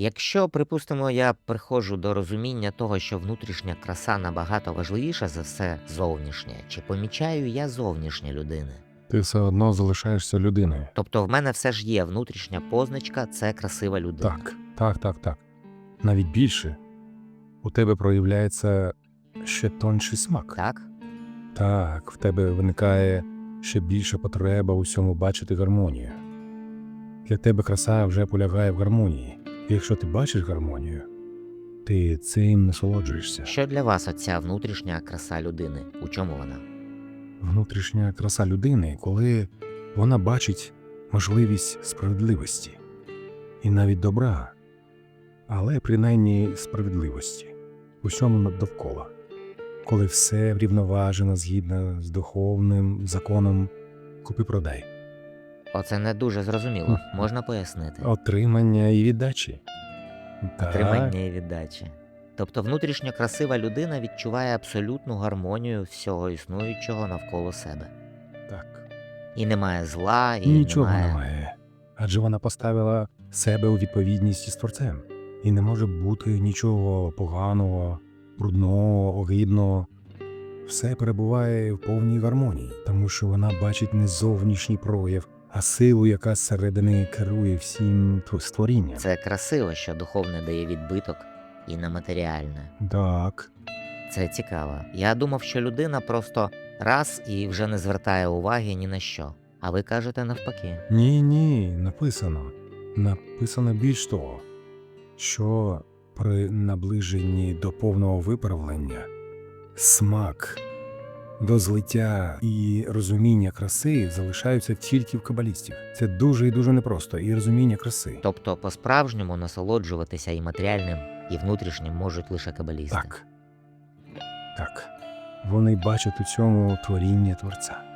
Якщо, припустимо, я приходжу до розуміння того, що внутрішня краса набагато важливіша за все зовнішнє, чи помічаю я зовнішнє людини? Ти все одно залишаєшся людиною. Тобто в мене все ж є внутрішня позначка, це красива людина. Так, так, так, так. Навіть більше. У тебе проявляється ще тонший смак. Так? Так, в тебе виникає ще більша потреба у всьому бачити гармонію. Для тебе краса вже полягає в гармонії. Якщо ти бачиш гармонію, ти цим насолоджуєшся. Що для вас оця внутрішня краса людини? У чому вона? Внутрішня краса людини, коли вона бачить можливість справедливості і навіть добра, але принаймні справедливості усьому довкола, коли все врівноважено згідно з духовним законом купи-продай, Оце не дуже зрозуміло. Можна пояснити? отримання і віддачі. Отримання і віддачі. Тобто внутрішньо красива людина відчуває абсолютну гармонію всього існуючого навколо себе. так. І немає зла, і Нічого немає. немає. Адже вона поставила себе у відповідність із творцем. І не може бути нічого поганого, брудного, огидного. Все перебуває в повній гармонії, тому що вона бачить не зовнішній прояв, а силу, яка зсередини керує всім тв- створінням. Це красиво, що духовне дає відбиток і на матеріальне. Так, Це цікаво. Я думав, що людина просто раз і вже не звертає уваги ні на що. А ви кажете навпаки. ні, ні, написано. Написано більш того, що при наближенні до повного виправлення смак до злиття і розуміння краси залишаються тільки в кабалістів. Це дуже і дуже непросто. І розуміння краси. Тобто, по-справжньому насолоджуватися і матеріальним, і внутрішнім можуть лише кабалісти. Так. Так. Вони бачать у цьому творіння Творця.